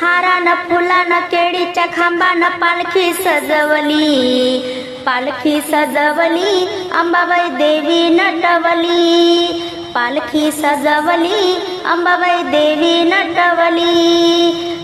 हारान फुलान केळीच्या खांबान पालखी सजवली. पालखी सजवली अंबाबाई देवी नटवली. पालखी सजवली अंबाबाई देवी नटवली.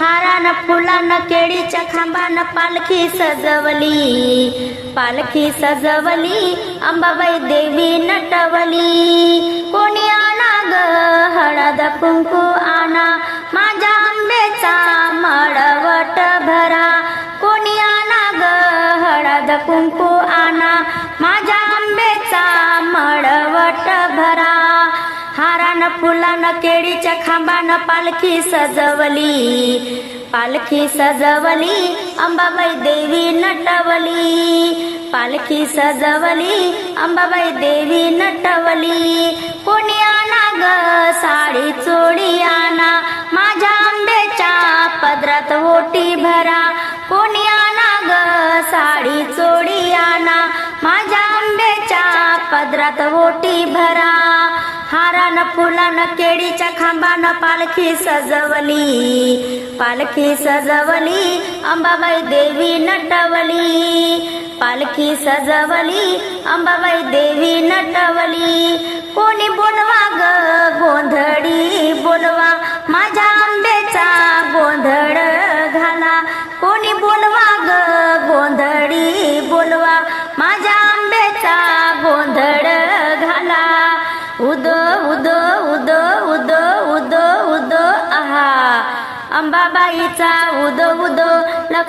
हारान फुलान केळीच्या खांबान पालखी सजवली. पालखी सजवली अंबाबाई देवी नटवली. कोणी हळद कुंकू आणा. माझ्या आंबेचा मळवट भरा. कोणी आणा ग हळद कुंकू आणा. माझ्या आंबेचा मळवट भरा. हारान फुलान केळीच्या खांबान पालखी सजवली. पालखी सजवली अंबाबाई देवी नटवली. पालखी सजवली अंबाबाई देवी नटवली. कोणी ग साडी चोळी आणा. माझ्या आंब्याच्या पदरात ओटी भरा. कोणी आणा ग साडी चोळी आणा. माझ्या आंब्याच्या पदरात ओटी भरा. हारानं फुलानं केळीच्या खांबानं पालखी सजवली. पालखी सजवली अंबाबाई देवी नटवली. पालखी सजवली अंबाबाई देवी नटवली. कोणी बोलवा ग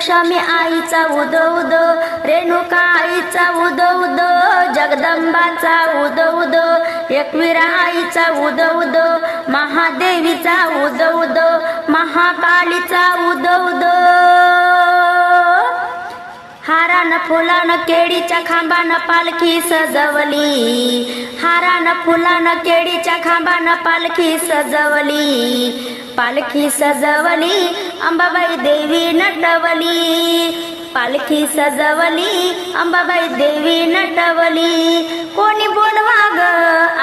लक्ष्मी आईचा उदो उदो रेणुका आईचा उदो उदो जगदंबाचा उदो उदो एकविरा आईचा उदो उदो महादेवीचा उदो उदो महाकालीचा उदो उदो. हारान फुलानं केळीच्या खांबानं पालखी सजवली. हारानं फुलानं केळीच्या खांबानं पालखी सजवली. पालखी सजवली. अंबाबाई देवी नटवली पालखी सजवली अंबाबाई देवी नटवली. कोणी बोलवा ग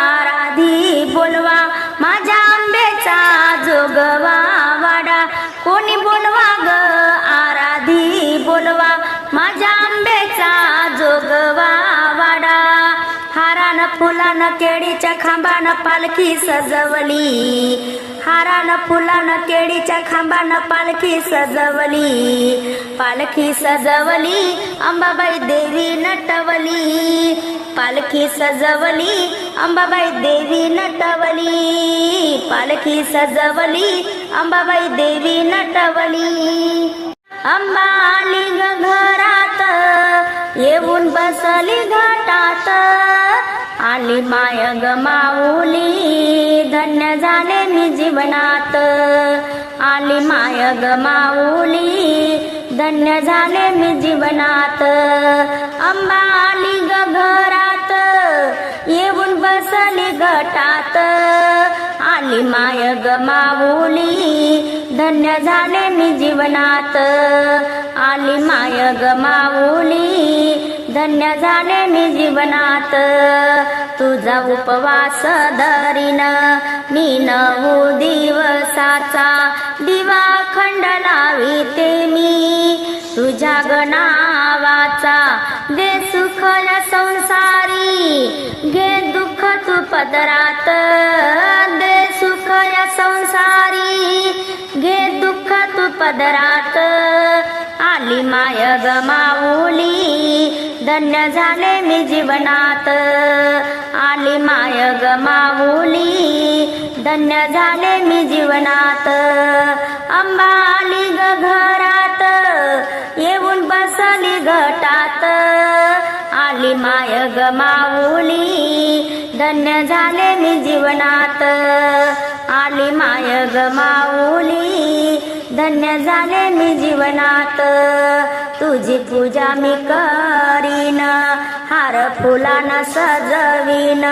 आराधी बोलवा माझ्या आंबेचा जोगवा वाडा. कोणी बोलवा ग फुलानं केळीच्या खांबानं पालखी सजवली. हारानं फुलानं केळीच्या खांबानं पालखी सजवली. पालखी सजवली अंबाबाई देवी नटवली. पालखी सजवली अंबाबाई देवी नटवली. पालखी सजवली अंबाबाई देवी नटवली. अंबाली ग घरात येऊन बसली घाटात. आली माय ग माऊली धन्य झाले मी जीवनात. आली माय ग माऊली धन्य झाले मी जीवनात. अंबाली ग घरात येऊन बसली घटात आली माय ग माऊली धन्य झाले मी जीवनात. आली माय ग माऊली धन्य झाले मी जीवनात. तुझा उपवास धरीन. मी नऊ दिवसाचा दिवा खंड लाविते मी. तुझ्या गणावाचा दे सुख या संसारी. घे दुःख तू पदरात. दे सुख या संसारी. घे दुःख तू पदरात. आली माय ग माऊली. धन्य झाले मी जीवनात. आली माय ग माऊली. धन्य झाले मी जीवनात. अंबा आली ग घरात. येऊन बसली घटात आली माय ग माऊली. धन्य झाले मी जीवनात. आली माय ग माऊली. धन्य झाले मी जीवनात. तुझी पूजा मी करीन. हार फुलानं सजवीन.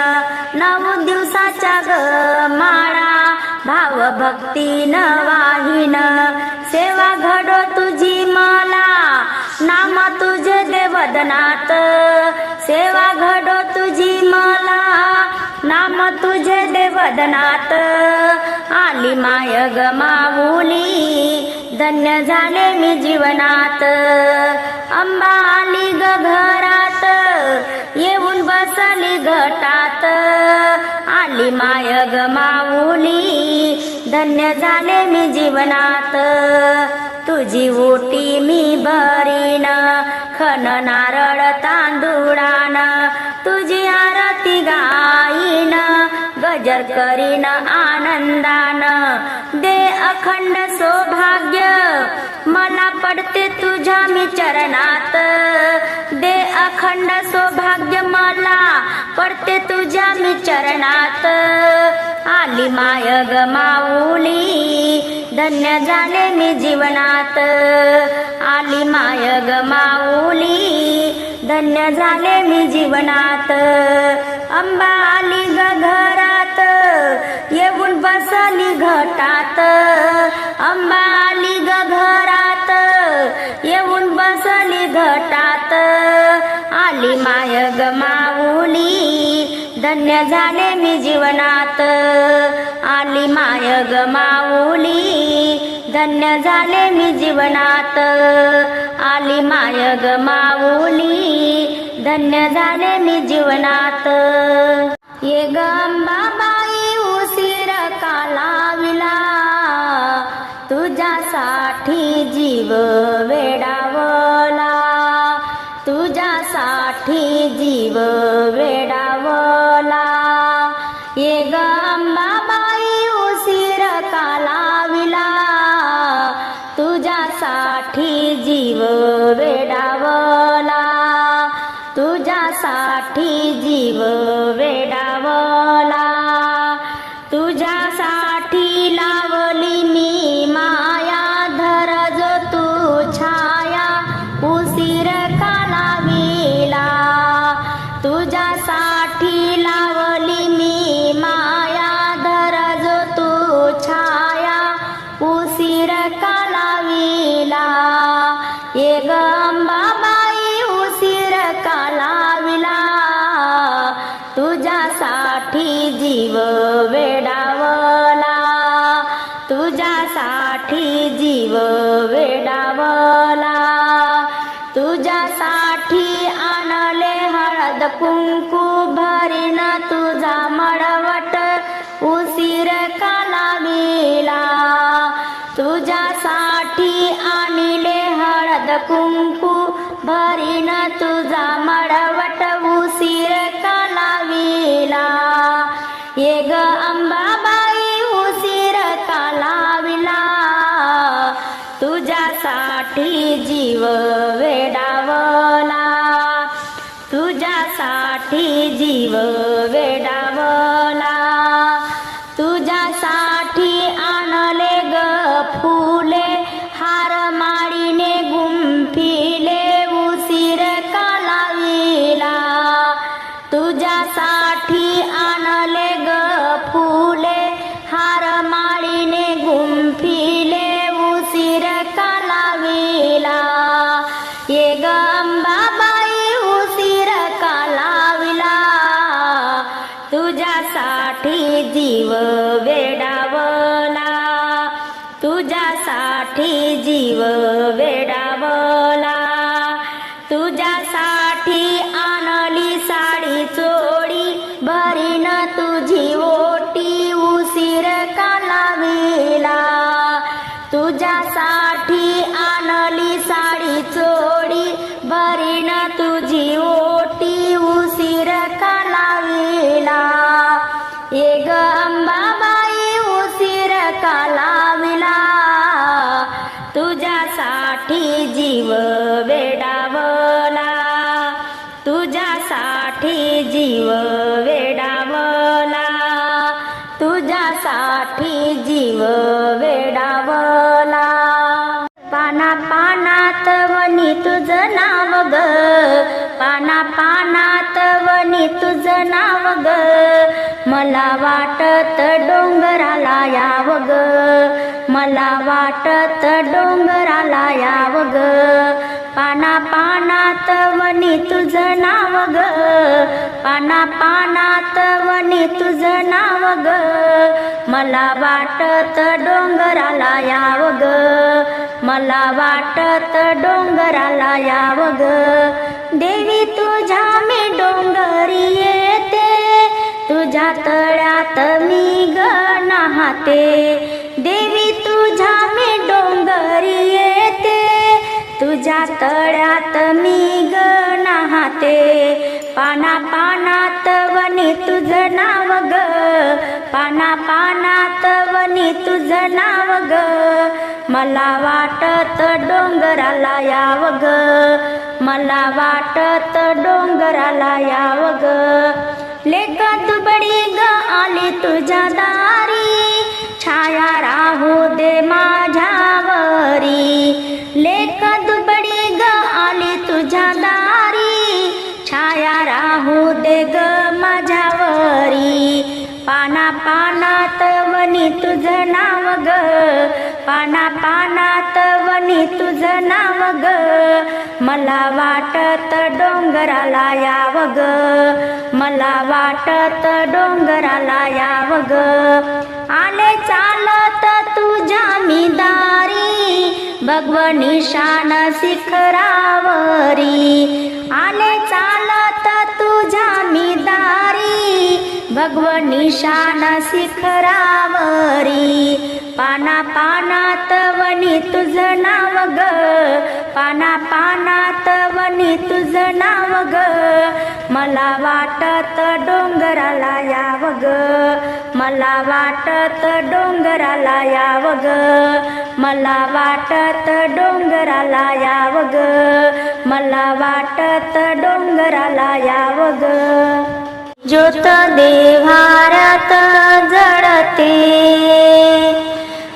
नऊ दिवसाच्या ग माळा. भाव भक्तीन वाहीन. सेवा घडो तुझी मला. नाम तुझे देवदनात. सेवा घडो तुझी मला. नाम तुझे देवदनात आली माय गमावुली धन्य झाले मी जीवनात. अंबा आली ग घरात येऊन बसली घटात. आली माय गमावुली धन्य झाले मी जीवनात. तुझी ओटी मी भरीन खन नारळ तांदुळान. तुझी ती गाईन गजर करीन आनंदान. दे अखंड सौभाग्य मला पडते तुझ्या मी चरणात. दे अखंड सौभाग्य मला पडते तुझ्या मी चरणात. आली माय गमावली धन्य झाले मी जीवनात. आली माय ग माऊली धन्य झाले मी जीवनात. अंबा आली ग घरात येऊन बसली घटात. अंबा आली ग घरात येऊन बसली घटात. आली माय गमावली धन्य झाले मी जीवनात. आली माय गमावली धन्य झाले मी जीवनात. आली माय ग माऊली. धन्य झाले मी जीवनात. ये गंबाबाई उशीर कालाविला तुझ्यासाठी जीव ये ग अंबाबाई तुझ्यासाठी जीव वेडावला तुझ्यासाठी जीव वेडावला. तुझ्यासाठी जीव वेडावला. पाना पानात वनी तुझं नाव ग. पाना पानात वनी तुझं नाव ग. मला वाटत डोंगराला याव ग. मला वाटत डोंगराला याव ग. पाना पानात वनी तुझं नाव ग. पाना पानात वनी तुझं नाव ग. मला वाटत डोंगराला याव ग. मला वाटत डोंगराला याव ग. देवी तुझ्या मी डोंगरी येते. तुझ्या तळ्यात मी ग नाहते. देवी तुझ्या मी डोंगरी तुझ्या तळ्यात मी ग नाहते पाना पानात वनी तुझं नाव ग. पाना पानात वनी तुझं नाव ग. मला वाटत डोंगराला याव ग. मला वाटत डोंगराला याव ग. लेक दुबडी ग आली तुझ्या दारी. छाया राहू दे माझ्यावरी. तुझं नाव ग. पाना पानात वनी तुझं नाव ग. मला वाटत डोंगराला याव ग. मला वाटत डोंगराला याव ग. आले चालत तुझ्या मी दारी भगवनी शिखरावरी. आले चालत तुझ्या मी दारी भगवनी शान शिखरावरी पाना पानात वनी तुझं नाव ग पाना पानात वनी तुझं नाव ग मला वाटत डोंगराला याव ग मला वाटत डोंगराला याव ग मला वाटत डोंगराला याव ग मला वाटत डोंगराला याव ग. ज्योत देव्हारात जडते.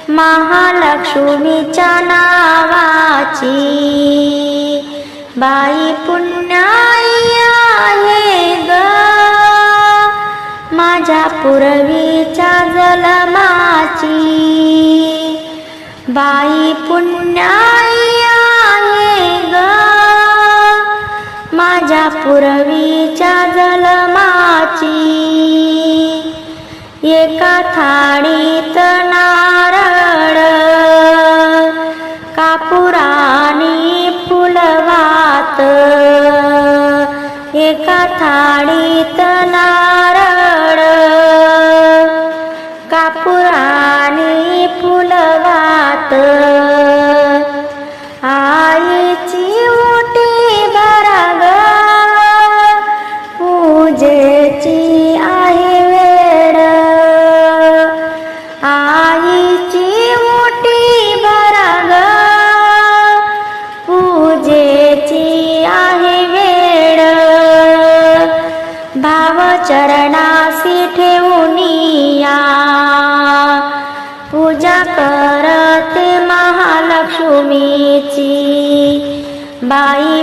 महालक्ष्मीच्या नावाची बाई पुण्याई आहे ग. माझ्या पूर्वीच्या जलमाची बाई पुण्याई आहे ग. माझ्या पूर्वी थाळीत नारळ कापुराणी फुलवात.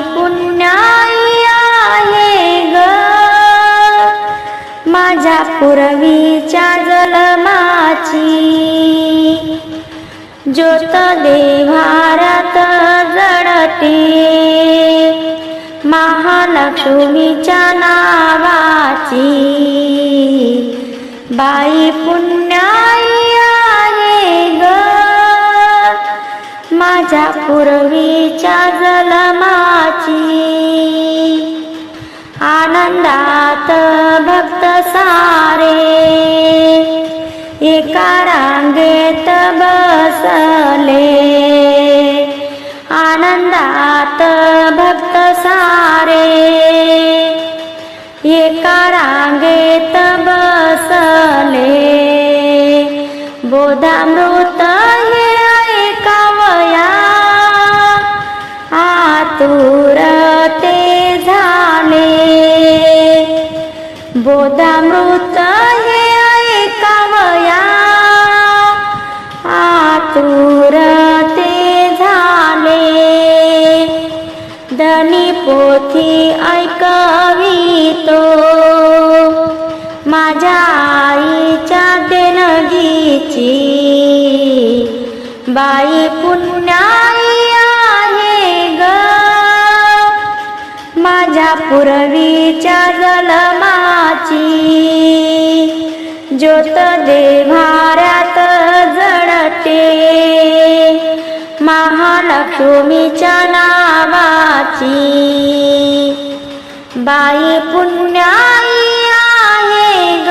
पुण्याई आहे ग. माझ्या पूर्वीच्या जलमाची ज्योत देवारात जडते. महालक्ष्मीच्या नावाची बाई पुण्याई माझ्या पूर्वीच्या जलमाची. आनंदात भक्त सारे. एका रांगेत बसले. आनंदात भक्त सारे. एका रांगेत बसले. बोधामृत आतुर ते झाले. बोधामृत हे ऐकावया. आतुर ते झाले. धनी पोथी ऐकवितो. माझ्या आईच्या देणगीची बाई माझ्या पूर्वीच्या जलमाची. ज्योत देभाऱ्यात जडते महालक्ष्मीच्या नावाची. बाई पुण्याई आहे ग.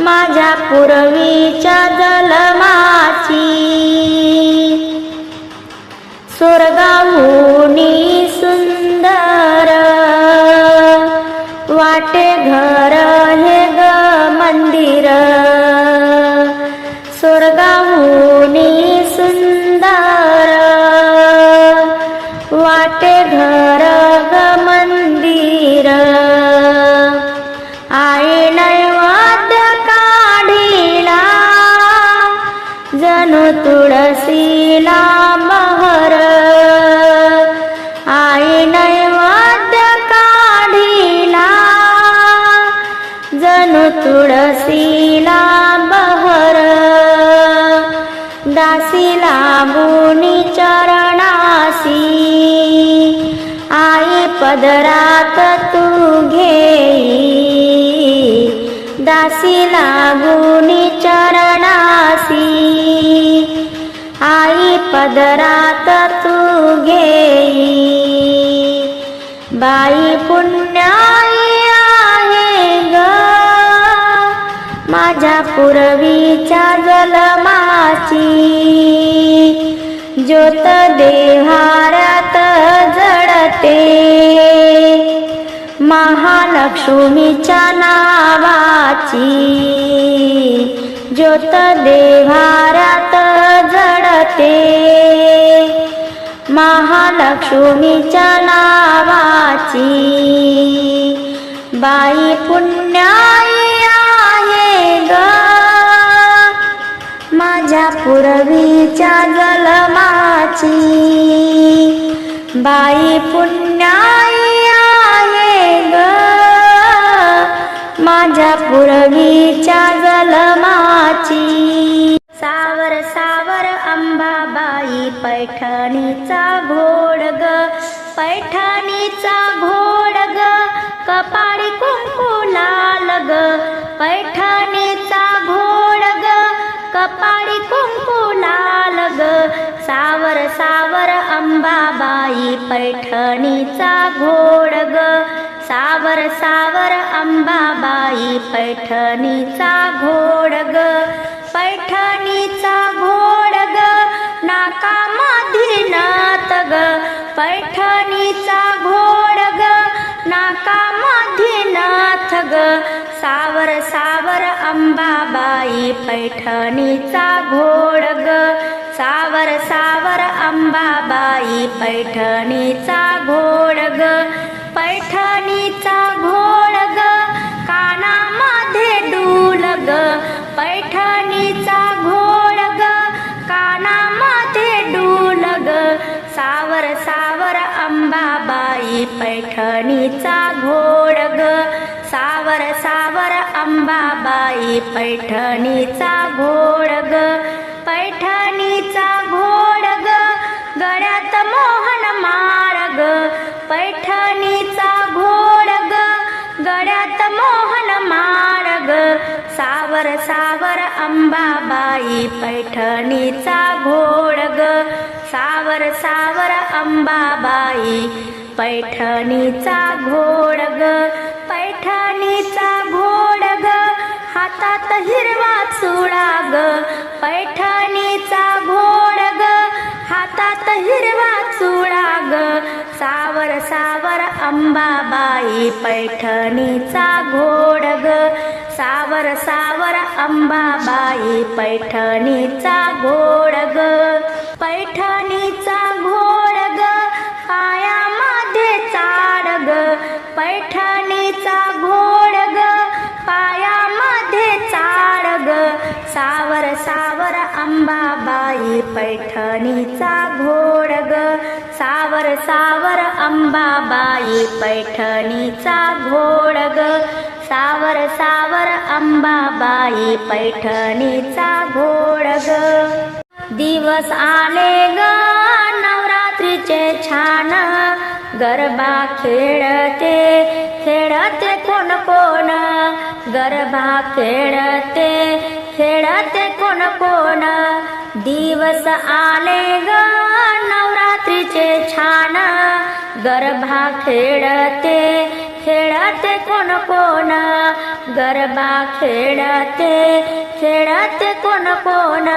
माझ्या पूर्वीच्या जलमाची. सुरगाऊ वाटे घर हे ग मंदिर. स्वर्गाहुनी सुंदर. वाटे घर ग मंदिर. आई नैवाद्य काढिला. जणू तुळशीला दासीला चरणासी। आई पदरात तू घेई। दासीला गुणी चरणासी। आई पदरात तू घेई। बाई पुण्याई आहे ग। माझ्या पूर्वीच्या जलमाची ज्योत देहारात जडते. महालक्ष्मीच्या नावाची. ज्योत देहारात जडते. महालक्ष्मीच्या नावाची. बाई पुण्याई आहे ग. माझ्या पूर्वीच्या जलमाची. बाई पुण्याई आहे ग. माझ्या पूर्वीच्या जलमाची. सावर सावर अंबाबाई पैठणीचा घोड ग. पैठणीचा घोड ग. कपाळी कुंकू लाल ग. पैठ अंबाबाई पैठणीचा घोड ग. सावर सावर अंबाबाई पैठणीचा घोड ग. पैठणीचा घोड ग. नाकामध्ये नात ग. पैठणीचा घोड ग. नाकामध्ये नाथ ग. सावर सावर अंबाबाई पैठणीचा घोड ग. सावर सावर अंबाबाई पैठणीचा घोड ग. पैठणीचा घोड ग कानामध्ये डूल ग. पैठणीचा घोड ग कानामध्ये डूल ग. सावर सावर अंबाबाई पैठणीचा घोड ग. सावर सावर अंबाबाई पैठणीचा घोड ग. पैठणी गळ्यात मोहन मार्ग पैठणीचा घोड ग. गळ्यात मोहन मार्ग सावर सावर अंबाबाई पैठणीचा घोड ग. सावर सावर अंबाबाई पैठणीचा घोड ग. पैठणीचा घोड ग. हातात हिरवा चुडा ग. पैठणीचा घोड ग. हातात हिरवा चुडा ग सावर सावर अंबाबाई पैठणीचा घोड ग सावर सावर अंबाबाई पैठणीचा घोड ग पैठणीचा घोड ग पायामध्ये चाड ग पैठणीचा घोड ग पायामध्ये चाड ग सावर सावर आई पैठणीचा घोड ग. सावर सावर अंबाबाई पैठणीचा घोड ग. सावर सावर अंबाबाई पैठणीचा घोड ग. दिवस आले ग नवरात्रीचे नवरात्रीचे छान. गरबा खेळते खेळते कोण कोण. गरबा खेळते खेळते कोण कोण. दिवस आले ग नवरात्रीचे छान. गरबा खेळते खेळते कोण कोण. गरबा खेळते खेळते कोण कोण.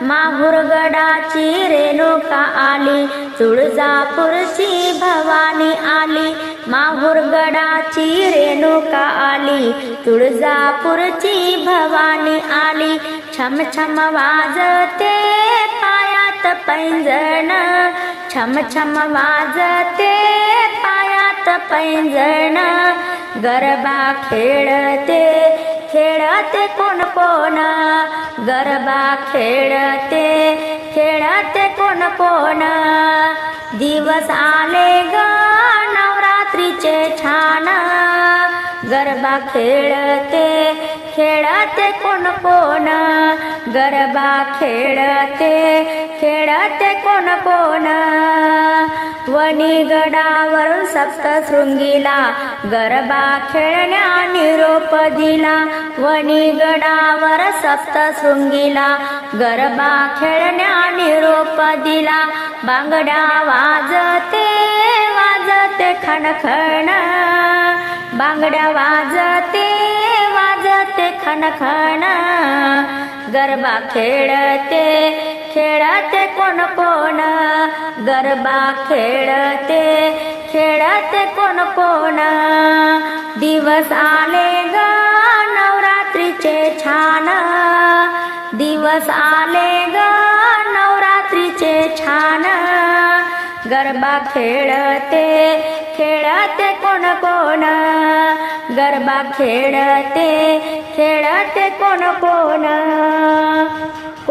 माहुरगडाची रेणुका आली. तुळजापूरची भवानी आली. माहुरगडाची रेणुका आली. तुळजापूरची भवानी आली. छम छम वाजते पायात पैंजण. छम छम वाजते पायात पैंजण. गरबा खेळते खेळते कोण कोण? गरबा खेळते खेळते कोण कोण? दिवस आले ग नवरात्रीचे छान. गरबा खेळते खेळते कोण कोण? गरबा खेळते खेळते कोण कोण? वणीगडावरून सप्तशृंगीला गरबा खेळण्या निरोप दिला वणीगडावर सप्तशृंगीला गरबा खेळण्या निरोप दिला बांगड्या वाजते वाजते खणखण. बांगड्या वाजते वाजते खणखण. गरबा खेळते खेळते कोण कोण. गरबा खेळते खेळते कोण कोण? दिवस आले ग नवरात्रीचे छान. दिवस आले ग नवरात्रीचे छान. गरबा खेळते खेळते कोण कोण? गरबा खेळते खेळते कोण कोण?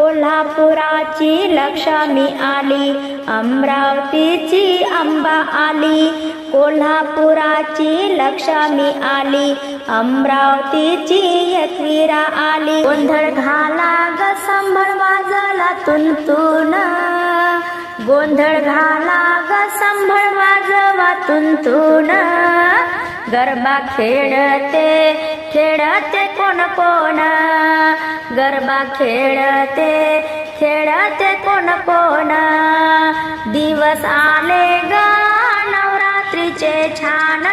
कोल्हापुराची लक्ष्मी आली अमरावतीची अंबा आली. कोल्हापुराची लक्ष्मी आली अमरावतीची यकवीरा आली. गोंधळ घाला ग संभळ वाजला तुंतून. गोंधळ घाला ग संभळ वाजवा तुंतून. गरबा खेळते खेळते कोण कोण गरबा खेळते खेळते कोण कोण. दिवस आले ग नवरात्रीचे छान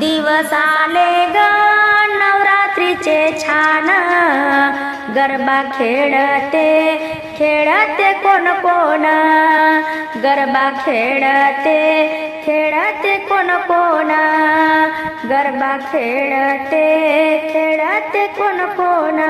दिवस आले ग नवरात्रीचे छान. गरबा खेळते खेळते कोण कोण गरबा खेळते खेळते कोण कोणा गरबा खेळते खेळते कोण कोणा.